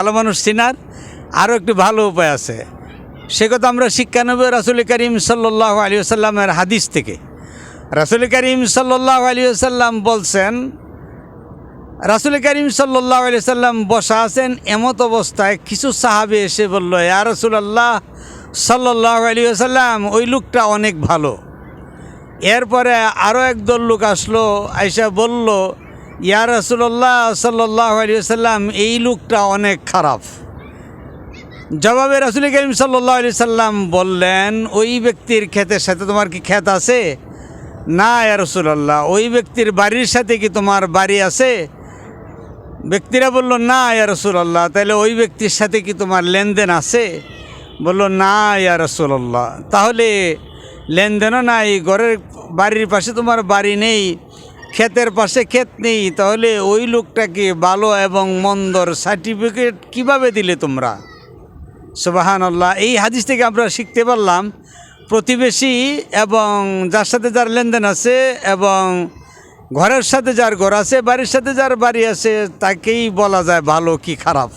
ভালো মানুষ চিনার, আরও একটি ভালো উপায় আছে। সে কথা আমরা শিক্ষা নেব রাসুল করিম সাল্লাহ আলী আসাল্লামের হাদিস থেকে। রাসুল করিম সাল্লাহ আলী আসাল্লাম বলছেন, রাসুল করিম সাল্লাহ আলি সাল্লাম বসা আছেন এমত অবস্থায় কিছু সাহাবে এসে বলল, ইয়া রসুলাল্লাহ সাল্লাহ আলী আসাল্লাম ওই লোকটা অনেক ভালো। এরপরে আরও একদল লোক আসলো আইসা বলল ইয়া রসুল্লাহ সাল্লাহ সাল্লাম এই লোকটা অনেক খারাপ। জবাবে রাসুল করিম সাল্লাহ আলি সাল্লাম বললেন, ওই ব্যক্তির ক্ষেতের সাথে তোমার কি ক্ষেত আছে? না, ইয়া রসুল্লাহ ওই ব্যক্তির বাড়ির সাথে কি তোমার বাড়ি আছে? ব্যক্তিরা বলল, না, ইয়া রসুল্লাহ তাহলে ওই ব্যক্তির সাথে কি তোমার লেনদেন আছে? বলল, না, ইয়া রসুল্লাহ তাহলে লেনদেনও নাই, ঘরের বাড়ির পাশে তোমার বাড়ি নেই। ক্ষেতের পাশে ক্ষেত নেই, তাহলে ওই লোকটাকে ভালো এবং মন্দর সার্টিফিকেট কীভাবে দিলে তোমরা? সুবাহান আল্লাহ এই হাদিস থেকে আমরা শিখতে পারলাম, প্রতিবেশী এবং যার সাথে যার লেনদেন আছে এবং ঘরের সাথে যার ঘর আছে, বাড়ির সাথে যার বাড়ি আছে, তাকেই বলা যায় ভালো কি খারাপ।